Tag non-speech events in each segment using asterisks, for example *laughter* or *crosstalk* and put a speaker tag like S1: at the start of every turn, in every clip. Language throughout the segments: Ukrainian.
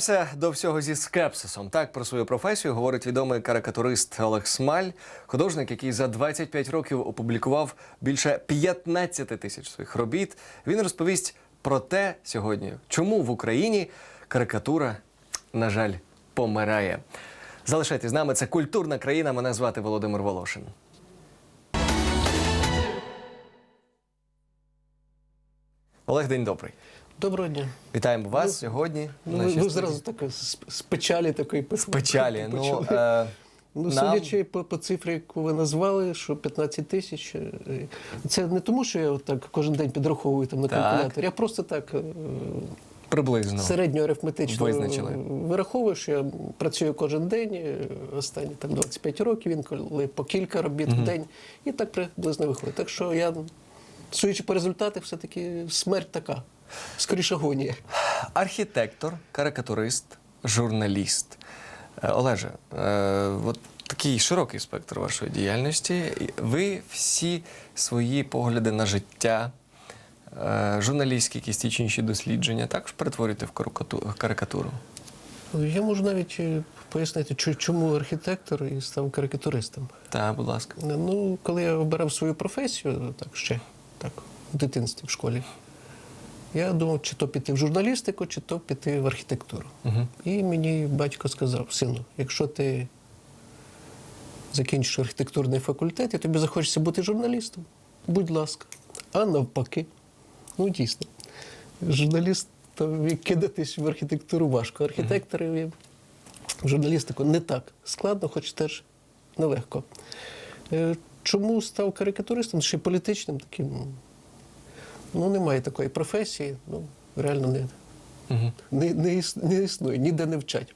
S1: Стався до всього зі скепсисом. Так про свою професію говорить відомий карикатурист Олег Смаль, художник, який за 25 років опублікував більше 15 тисяч своїх робіт. Він розповість про те сьогодні, чому в Україні карикатура, на жаль, помирає. Залишайтесь з нами. Це культурна країна. Мене звати Володимир Волошин. Олег, день добрий.
S2: Доброго дня.
S1: Вітаємо вас сьогодні.
S2: Ну,
S1: в
S2: ви,
S1: нашій
S2: зразу так з, з печалі такої
S1: в печалі. Ну, е,
S2: Ну,
S1: нам-
S2: судячи по, по цифрі, яку ви назвали, що 15 тисяч, е, це не тому, що я так кожен день підраховую там на
S1: Так.
S2: калькулятор. Я просто так е,
S1: приблизно.
S2: середньоарифметично
S1: Визначили.
S2: вираховую, що я працюю кожен день, е, останні там 25 років, інколи по кілька робіт в день, і так приблизно виходить. Так що я, судячи по результатах, все-таки смерть така, скоріше агонія.
S1: Архітектор, карикатурист, журналіст. Е, Олеже, е, от такий широкий спектр вашої діяльності. Ви всі свої погляди на життя, е, журналістські якісь ті чи інші дослідження також перетворюєте в карикатуру.
S2: Я можу навіть пояснити, чому архітектор і став карикатуристом.
S1: Так, будь ласка.
S2: Ну, коли я обирав свою професію, так ще так, в дитинстві, в школі, я думав, чи то піти в журналістику, чи то піти в архітектуру.
S1: Угу.
S2: І мені батько сказав: сину, якщо ти закінчиш архітектурний факультет, і тобі захочеться бути журналістом, будь ласка. А навпаки, ну дійсно, журналістові кидатись в архітектуру важко. Архітекторів в журналістику не так складно, хоч теж нелегко. Е, Чому став карикатуристом? Ще політичним таким. Ну, немає такої професії, ну, реально не,
S1: Угу.
S2: не, не, іс- не існує, ніде не вчать.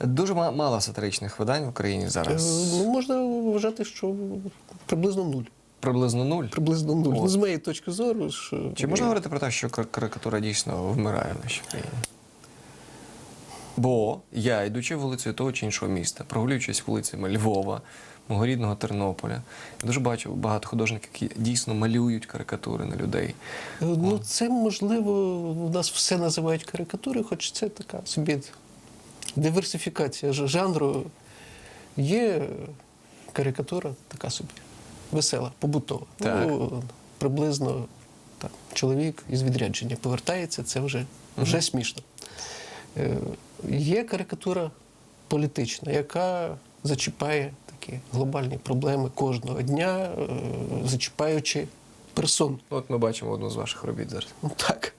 S1: Дуже ма- мало сатиричних видань в Україні зараз.
S2: Е, Ну, можна вважати, що приблизно нуль.
S1: Приблизно нуль.
S2: Приблизно нуль.
S1: От.
S2: З моєї точки зору, що
S1: Чи можна говорити про те, що карикатура дійсно вмирає в нашій країні? Бо я, йдучи вулицею того чи іншого міста, прогулюючись вулицями Львова, мого рідного Тернополя, я дуже бачу багато художників, які дійсно малюють карикатури на людей.
S2: Е, ну, це можливо, у нас все називають карикатурою, хоч це така собі диверсифікація жанру. Є карикатура така собі, весела, побутова.
S1: Так.
S2: Ну, приблизно так, чоловік із відрядження повертається, це вже, вже смішно. Є карикатура політична, яка зачіпає такі глобальні проблеми кожного дня, е, зачіпаючи персон.
S1: От ми бачимо одну з ваших робіт зараз.
S2: Ну, Так.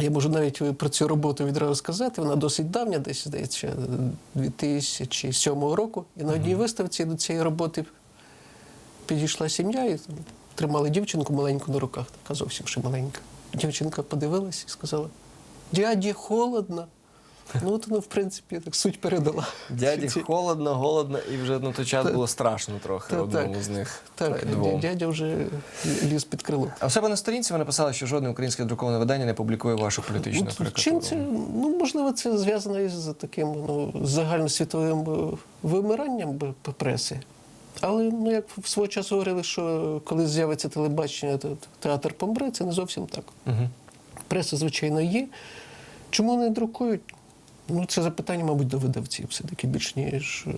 S2: Я можу навіть е, про цю роботу відразу сказати. Вона досить давня, десь здається, 2007 року. І на одній виставці до цієї роботи підійшла сім'я і тримали дівчинку маленьку на руках, така зовсім ще маленька. Дівчинка подивилась і сказала: дяді, холодно. Ну, от воно, в принципі, так суть передала.
S1: Дяді холодно, голодно, і вже на той час було страшно трохи
S2: Та-
S1: одному
S2: так.
S1: з них.
S2: Так,
S1: двом.
S2: дядя вже ліз під крило.
S1: А в себе на сторінці ви написали, що жодне українське друковане видання не публікує вашу політичну
S2: Ну,
S1: карикатуру.
S2: Чим це? Ну, можливо, це зв'язано із таким ну, загальносвітовим е, вимиранням б- п- преси. Але ну, як в свого часу говорили, що коли з'явиться телебачення, то театр помре, це не зовсім так.
S1: Угу.
S2: Преса, звичайно, є. Чому не друкують? Ну, це запитання, мабуть, до видавців все-таки більш ніж е,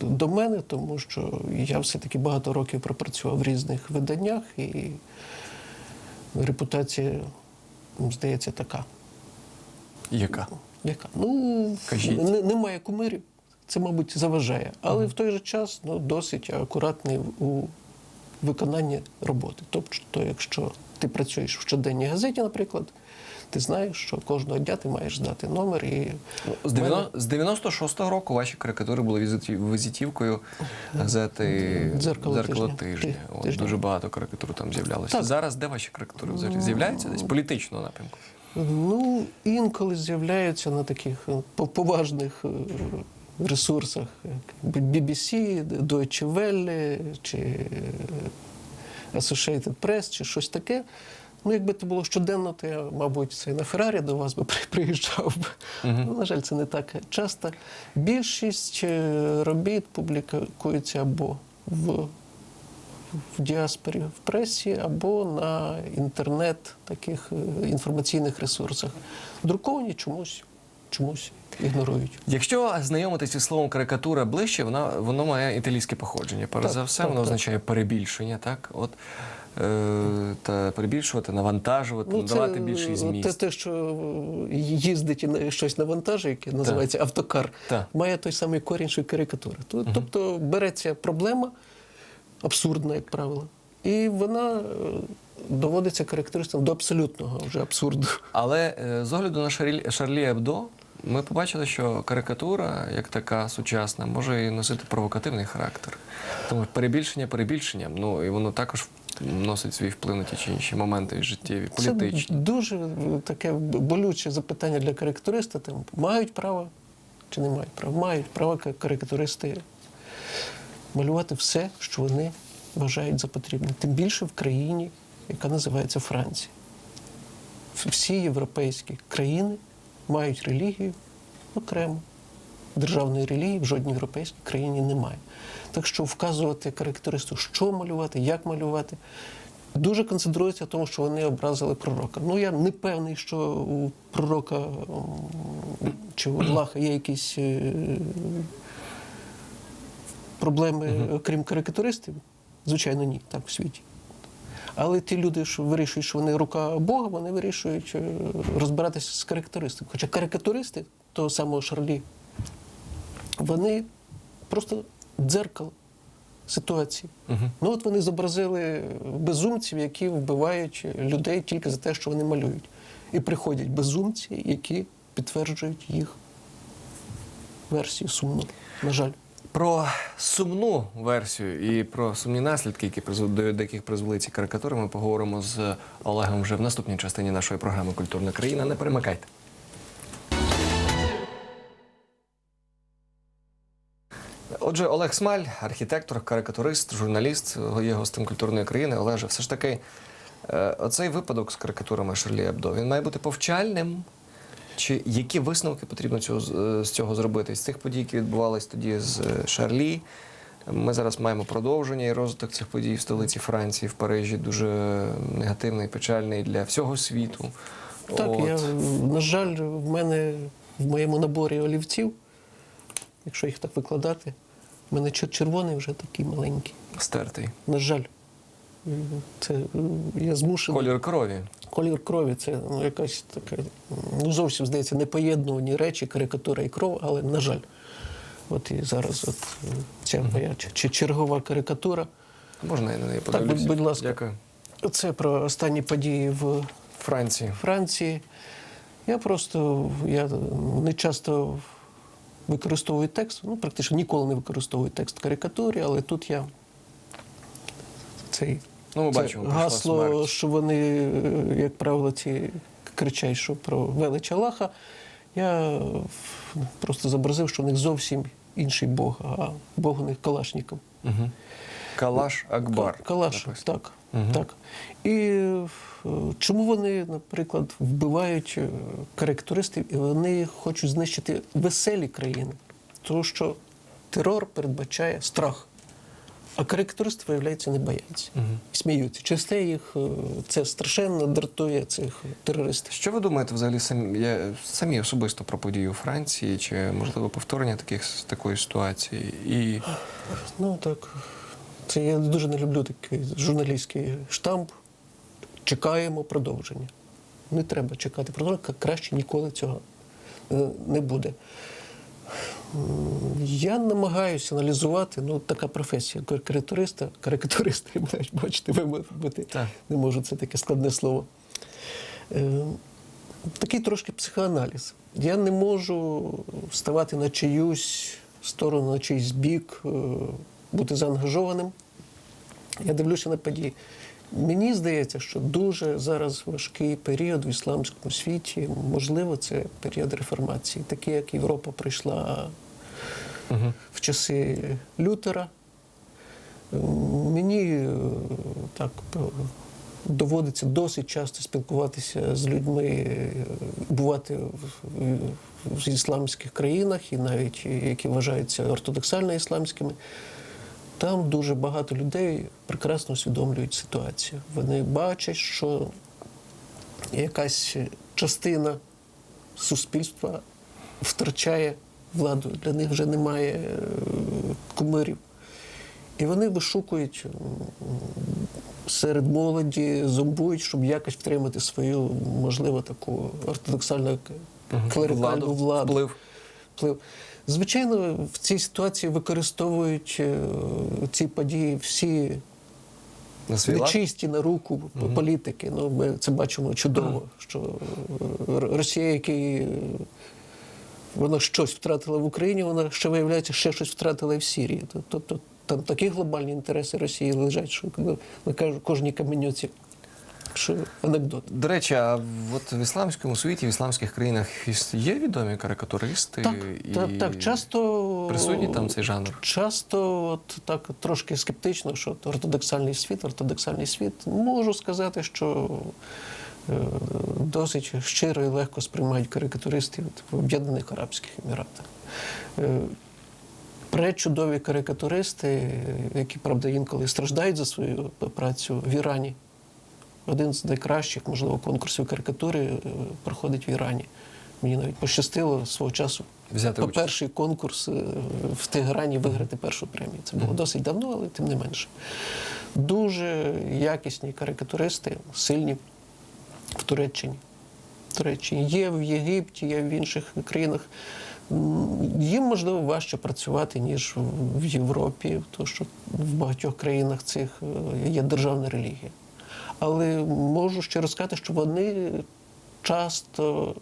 S2: до мене, тому що я все-таки багато років пропрацював в різних виданнях, і репутація, здається, така.
S1: Яка?
S2: Яка? Ну,
S1: Кажіть.
S2: не- немає кумирів. Це, мабуть, заважає. Але в той же час ну, досить акуратний у виконанні роботи. Тобто, якщо ти працюєш в щоденній газеті, наприклад, ти знаєш, що кожного дня ти маєш здати номер і.
S1: З, 90, з 96-го року ваші карикатури були візитів- візитівкою газети
S2: «Дзеркало тижня».
S1: тижня».
S2: Ти-
S1: От,
S2: тижня.
S1: дуже багато карикатур там з'являлося.
S2: Так.
S1: Зараз де ваші карикатури взагалі з'являються десь політичного напрямку?
S2: Ну, інколи з'являються на таких е, поважних е, ресурсах, як BBC, Deutsche Welle, чи е, Associated Press, чи щось таке. Ну, якби це було щоденно, то я, мабуть, це і на Феррарі до вас би приїжджав би. Ну, на жаль, це не так часто. Більшість е, робіт публікується або в в діаспорі в пресі або на інтернет таких е, інформаційних ресурсах. Друковані чомусь чомусь ігнорують.
S1: Якщо знайомитися з словом карикатура ближче, вона воно має італійське походження. Перш за все,
S2: так,
S1: воно
S2: так.
S1: означає перебільшення, так? От та перебільшувати, навантажувати, надавати більший
S2: е,
S1: зміст.
S2: Те, те, що е, їздить і щось навантажує, яке називається автокар,
S1: Так.
S2: має той самий корінь, що й карикатура. То- Тобто береться проблема, абсурдна, як правило, і вона е, доводиться характеристикам до абсолютного вже абсурду.
S1: Але е, з огляду на Шарлі, Шарлі Ебдо, ми побачили, що карикатура, як така сучасна, може і носити провокативний характер. Тому перебільшення перебільшенням, ну і воно також носить свій вплив на ті чи інші моменти життєві, політичні.
S2: Це дуже таке болюче запитання для карикатуриста. Там, мають право чи не мають права? Мають право ка- карикатуристи малювати все, що вони вважають за потрібне. Тим більше в країні, яка називається Франція. Всі європейські країни мають релігію окремо. Державної релігії в жодній європейській країні немає. Так що вказувати карикатуристу, що малювати, як малювати, дуже концентрується в тому, що вони образили пророка. Ну я не певний, що у пророка чи у Аллаха є якісь е, проблеми, окрім карикатуристів. Звичайно, ні, так в світі. Але ті люди, що вирішують, що вони рука Бога, вони вирішують е, розбиратися з карикатуристами. Хоча карикатуристи того самого Шарлі, вони просто дзеркало ситуації.
S1: Мгм.
S2: Ну от вони зобразили безумців, які вбивають людей тільки за те, що вони малюють. І приходять безумці, які підтверджують їх версію сумну. На жаль.
S1: Про сумну версію і про сумні наслідки, які до яких призвели ці карикатури, ми поговоримо з Олегом вже в наступній частині нашої програми Культурна країна. Не перемикайте. Отже, Олег Смаль, архітектор, карикатурист, журналіст, є гостем культурної країни. Олеже, все ж таки, е, оцей випадок з карикатурами Шарлі Ебдо, він має бути повчальним. Чи які висновки потрібно цього, з- е, цього зробити? З цих подій, які відбувалися тоді з е, Шарлі, ми зараз маємо продовження і розвиток цих подій в столиці Франції, в Парижі, дуже негативний, печальний для всього світу.
S2: Так,
S1: От.
S2: я, на жаль, в мене в моєму наборі олівців, якщо їх так викладати, в мене червоний вже такий маленький.
S1: Стертий.
S2: На жаль. Це я змушений.
S1: Колір крові.
S2: Колір крові це ну, якась така, ну зовсім здається, непоєднувані речі, карикатура і кров, але на жаль. От і зараз от е, ця моя чи чергова карикатура.
S1: Можна я на неї
S2: будь-
S1: подивлюся?
S2: будь ласка.
S1: Дякую.
S2: Це про останні події в
S1: Франції.
S2: Франції. Я просто я не часто використовую текст, ну практично ніколи не використовую текст карикатурі, але тут я цей
S1: Ну, ми
S2: це
S1: бачимо,
S2: гасло,
S1: смерть.
S2: що вони, е, як правило, ці кричать, що про велич Аллаха. Я просто зобразив, що у них зовсім інший Бог, а Бог у них Калашніков.
S1: Угу. Калаш Акбар.
S2: Калаш,
S1: написано.
S2: так.
S1: Мгм.
S2: так. І е, чому вони, наприклад, вбивають е, карикатуристів і вони хочуть знищити веселі країни? Тому що терор передбачає страх. А карикатуристи, виявляється, не бояться. І сміються. Через те їх е, це страшенно дратує цих терористів.
S1: Що ви думаєте взагалі самі, я- самі особисто про події у Франції, чи можливо повторення таких такої ситуації? І
S2: Ну так. Це я дуже не люблю такий журналістський штамп. Чекаємо продовження. Не треба чекати продовження, краще ніколи цього е, не буде. Я намагаюся аналізувати, ну, така професія карикатуриста, карикатуриста, *laughs* бачите, вимовити
S1: Так.
S2: не можу, це таке складне слово. Е, Такий трошки психоаналіз. Я не можу ставати на чиюсь сторону, на чийсь бік, е, бути заангажованим. Я дивлюся на події. Мені здається, що дуже зараз важкий період в ісламському світі. Можливо, це період реформації, такий, як Європа прийшла
S1: угу.
S2: в часи Лютера. Мені е, так доводиться досить часто спілкуватися з людьми, е, бувати в, в ісламських країнах, і навіть е, які вважаються ортодоксально ісламськими. Там дуже багато людей прекрасно усвідомлюють ситуацію. Вони бачать, що якась частина суспільства втрачає владу, для них вже немає е, кумирів. І вони вишукують серед молоді, зомбують, щоб якось втримати свою, можливо, таку ортодоксальну клерикальну владу.
S1: вплив.
S2: Звичайно, в цій ситуації використовують е, ці події всі
S1: На
S2: нечисті на руку політики. Ну, ми це бачимо чудово, що е, Росія, який е, вона щось втратила в Україні, вона ще виявляється, ще щось втратила і в Сирії. Тобто там такі глобальні інтереси Росії лежать, що на кожній каменюці. Що анекдот.
S1: До речі, а от в ісламському світі, в ісламських країнах є відомі карикатуристи?
S2: Так,
S1: і
S2: так, так, часто
S1: присутній там цей жанр?
S2: Часто от так трошки скептично, що ортодоксальний світ, ортодоксальний світ. Можу сказати, що е, досить щиро і легко сприймають карикатуристів от в Об'єднаних Арабських Еміратах. Е, Пречудові карикатуристи, які, правда, інколи страждають за свою працю в Ірані. Один з найкращих, можливо, конкурсів карикатури е, проходить в Ірані. Мені навіть пощастило свого часу
S1: Взяти
S2: по перший конкурс е, в Тегерані виграти першу премію. Це було досить давно, але тим не менше. Дуже якісні карикатуристи, сильні в Туреччині. В Туреччині є в Єгипті, є в інших країнах. Їм можливо важче працювати, ніж в- в Європі, тому що в багатьох країнах цих е, є державна релігія. Але можу ще розказати, що вони часто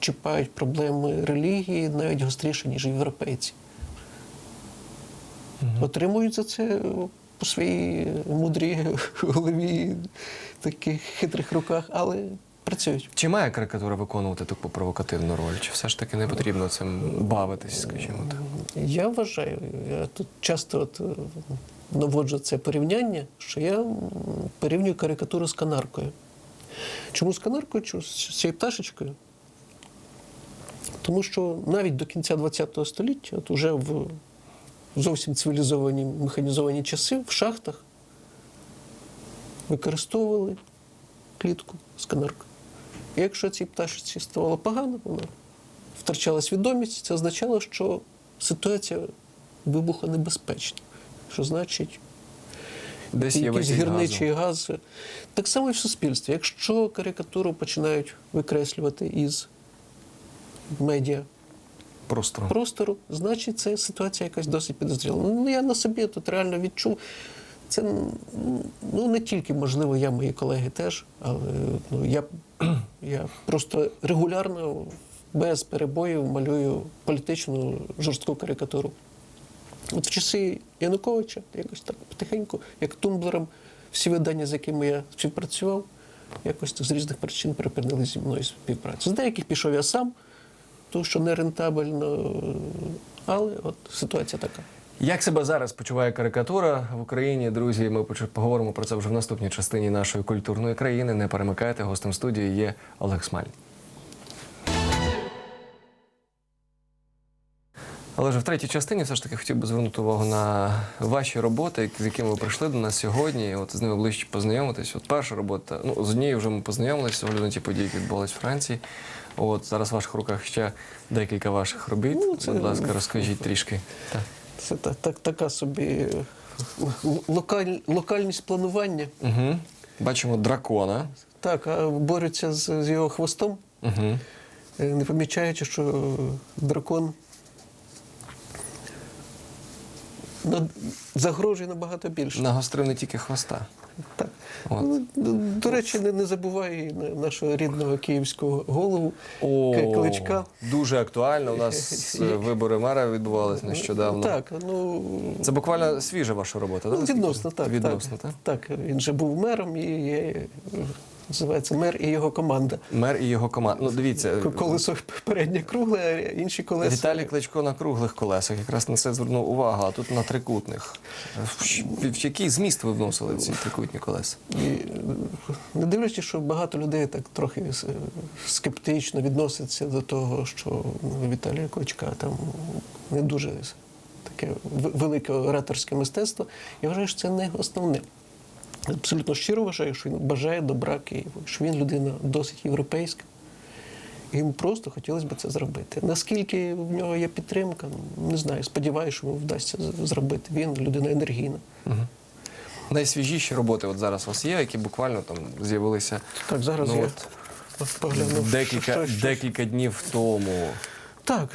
S2: чіпають проблеми релігії навіть гостріше, ніж європейці. Отримують за це по своїй мудрій голові, таких хитрих руках, але працюють.
S1: Чи має карикатура виконувати таку провокативну роль? Чи все ж таки не потрібно цим бавитись, скажімо так?
S2: Я вважаю, я тут часто от, наводжу це порівняння, що я порівнюю карикатуру з канаркою. Чому з канаркою? Чому з цією пташечкою? Тому що навіть до кінця ХХ століття, от уже в зовсім цивілізовані механізовані часи, в шахтах використовували клітку з канаркою. І якщо цій пташці ставало погано, вона втрачала свідомість, це означало, що ситуація вибухонебезпечна. Що значить,
S1: Десь є
S2: якийсь гірничий
S1: газу.
S2: газ. Так само і в суспільстві. Якщо карикатуру починають викреслювати із медіа
S1: Простору.
S2: простору, значить це ситуація якась досить підозріла. Ну я на собі тут реально відчув. Це ну не тільки можливо, я, мої колеги теж, але ну я, *clears throat* я просто регулярно без перебоїв малюю політичну жорстку карикатуру. От в часи Януковича якось так потихеньку, як тумблером, всі видання, з якими я співпрацював, якось з різних причин припинили зі мною співпрацю. З деяких пішов я сам, тому що не рентабельно, але от ситуація така.
S1: Як себе зараз почуває карикатура в Україні, друзі? Ми поговоримо про це вже в наступній частині нашої культурної країни. Не перемикайте. Гостем студії є Олег Смаль. Але вже в третій частині все ж таки хотів би звернути увагу на ваші роботи, з якими ви прийшли до нас сьогодні. От з ними ближче познайомитись. От перша робота, ну з однією вже ми познайомилися огляду на ті події, які відбувалися в Франції. От зараз в ваших руках ще декілька ваших робіт.
S2: Ну, це-
S1: Будь ласка, розкажіть трішки. Так.
S2: Це так, так, така собі е, локаль, локальність планування.
S1: Угу. Бачимо дракона.
S2: Так, а борються з, з його хвостом,
S1: Угу.
S2: не помічаючи, що дракон загрожує набагато більше.
S1: Нагострив не тільки хвоста.
S2: Так.
S1: От.
S2: Ну, до, до речі, не, не забувай на- нашого рідного київського голову
S1: О,
S2: Кличка.
S1: Дуже актуально. У нас *laughs* е, вибори мера відбувалися нещодавно.
S2: Так, ну
S1: Це буквально свіжа ваша робота,
S2: Ну,
S1: так?
S2: відносно, так.
S1: Відносно, так?
S2: так. Так, він же був мером і називається мер і його команда.
S1: Мер і його команда. Ну, дивіться,
S2: Колесо переднє кругле, а інші колеса.
S1: Віталій Кличко на круглих колесах. Якраз на це звернув увагу, а тут на трикутних. В В який зміст ви вносили ці трикутні колеса?
S2: І, е, не дивлячись, що багато людей так трохи скептично відносяться до того, що ну, Віталія Кличка там не дуже таке велике ораторське мистецтво. Я вважаю, що це не основне. Абсолютно щиро вважаю, що він бажає добра Києву, що він людина досить європейська. Йому просто хотілося б це зробити. Наскільки в нього є підтримка, ну, не знаю. Сподіваюся, що йому вдасться зробити. Він людина енергійна.
S1: Найсвіжіші роботи от зараз у вас є, які буквально там з'явилися
S2: Так, зараз
S1: Ну,
S2: я
S1: от
S2: поглянув.
S1: декілька,
S2: що- що-
S1: декілька днів тому.
S2: Так,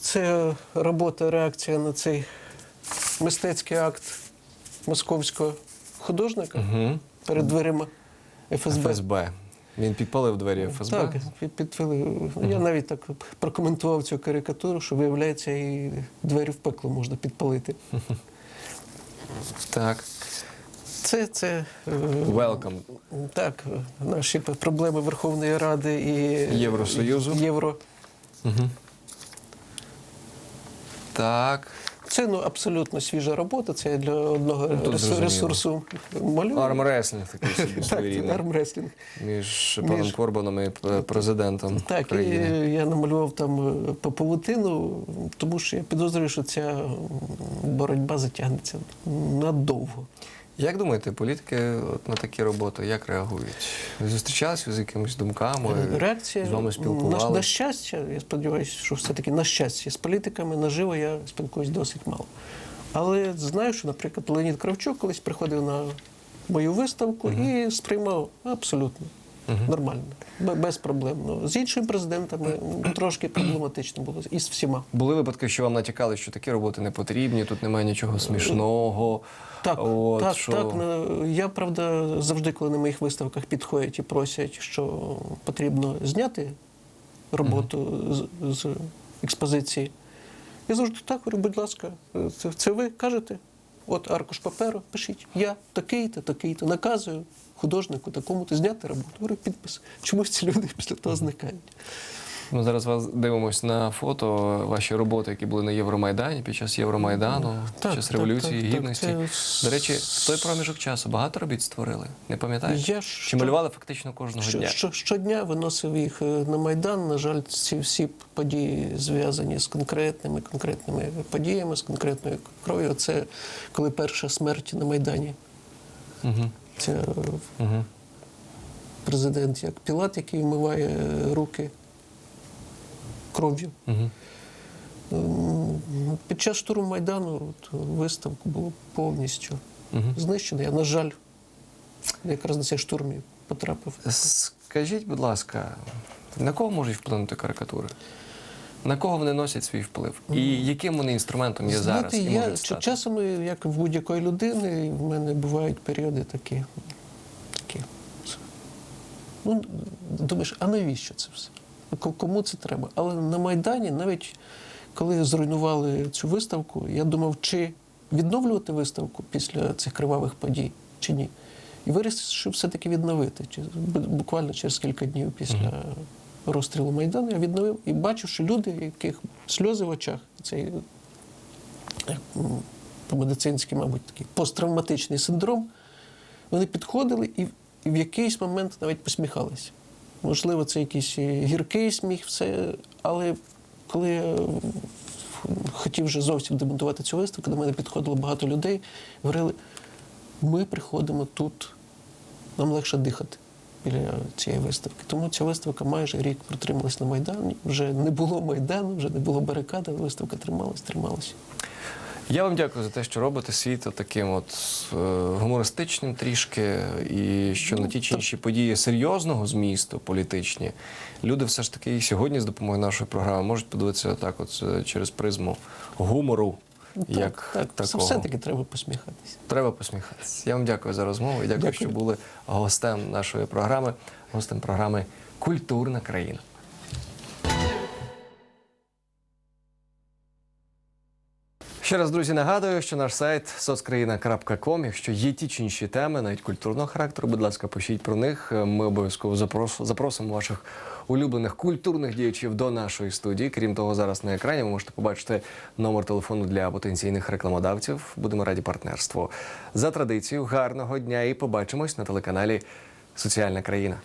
S2: це робота, реакція на цей мистецький акт московського художника
S1: Угу.
S2: перед дверима ФСБ.
S1: ФСБ. Він підпалив двері ФСБ.
S2: Так, під- підвели. Я навіть так прокоментував цю карикатуру, що виявляється, і двері в пекло можна підпалити.
S1: Так.
S2: Це, це е,
S1: Welcome.
S2: так, наші проблеми Верховної Ради і
S1: Євросоюзу.
S2: Євро.
S1: Угу. Так.
S2: Це ну, абсолютно свіжа робота. Це я для одного
S1: Ну, тут
S2: ресурсу малюю.
S1: Армреслінг такий собі
S2: Так, армреслінг.
S1: між паном
S2: Між-
S1: Корбаном і президентом
S2: Так, і я намалював там е, павутину, тому що я підозрюю, що ця боротьба затягнеться надовго.
S1: Як думаєте, політики от на такі роботи як реагують? Ви зустрічалися з якимись думками?
S2: Реакція
S1: з вами спілкувалися?
S2: на щастя, я сподіваюся, що все-таки на щастя з політиками наживо я спілкуюсь досить мало. Але знаю, що, наприклад, Леонід Кравчук колись приходив на мою виставку і сприймав абсолютно нормально, без проблем. Ну, з іншими президентами трошки проблематично було і з всіма.
S1: Були випадки, що вам натякали, що такі роботи не потрібні, тут немає нічого смішного.
S2: Так,
S1: От,
S2: так,
S1: що...
S2: так. ну, Я правда завжди, коли на моїх виставках підходять і просять, що потрібно зняти роботу з, з експозиції. Я завжди так говорю, будь ласка, це, це ви кажете. От аркуш паперу, пишіть. Я такий-то, такий-то, наказую художнику такому-то зняти роботу. Говорю, підпис. Чомусь ці люди після того зникають.
S1: Ми зараз вас дивимось на фото, ваші роботи, які були на Євромайдані під час Євромайдану, під час революції
S2: так, так,
S1: гідності.
S2: це-
S1: До речі, в той проміжок часу багато робіт створили. Не пам'ятаєш? Чи
S2: що-
S1: малювали фактично кожного
S2: Що,
S1: дня?
S2: що, щодня виносив їх е, на Майдан. На жаль, ці всі події зв'язані з конкретними конкретними подіями, з конкретною кров'ю. Це коли перша смерть на Майдані.
S1: Угу. Угу.
S2: президент як Пілат, який вмиває руки кров'ю.
S1: Угу.
S2: Під час штурму Майдану виставку було повністю
S1: Угу.
S2: знищено. Я, на жаль, якраз на цей штурм потрапив.
S1: Скажіть, будь ласка, на кого можуть вплинути карикатури? На кого вони носять свій вплив? І яким вони інструментом є зараз? І
S2: я
S1: можуть стати?
S2: часом, як в будь-якої людини, в мене бувають періоди такі. такі. Ну, думаєш, а навіщо це все? Кому це треба? Але на Майдані, навіть коли зруйнували цю виставку, я думав, чи відновлювати виставку після цих кривавих подій, чи ні. І вирішив все-таки відновити. Буквально через кілька днів після розстрілу Майдану я відновив і бачу, що люди, яких сльози в очах, цей по-медицинськи, мабуть, такий посттравматичний синдром, вони підходили і, в якийсь момент навіть посміхалися. Можливо, це якийсь е, гіркий сміх, все, але коли я хотів вже зовсім демонтувати цю виставку, до мене підходило багато людей, говорили, ми приходимо тут, нам легше дихати біля цієї виставки. Тому ця виставка майже рік протрималась на Майдані. Вже не було Майдану, вже не було барикади, але виставка трималась, трималась.
S1: Я вам дякую за те, що робите світ таким от е, гумористичним трішки, і що на ті чи інші події серйозного змісту політичні люди все ж таки і сьогодні з допомогою нашої програми можуть подивитися так, от е, через призму гумору. Як
S2: так, так.
S1: такого.
S2: все-таки треба посміхатися.
S1: Треба посміхатися. Я вам дякую за розмову і дякую,
S2: Дякую.
S1: що були гостем нашої програми, гостем програми Культурна країна. Ще раз, друзі, нагадую, що наш сайт соцкраїна.ком. Якщо є ті чи інші теми, навіть культурного характеру, будь ласка, пишіть про них. Ми обов'язково запрос- запросимо ваших улюблених культурних діячів до нашої студії. Крім того, зараз на екрані ви можете побачити номер телефону для потенційних рекламодавців. Будемо раді партнерству. За традицією, гарного дня і побачимось на телеканалі Соціальна країна.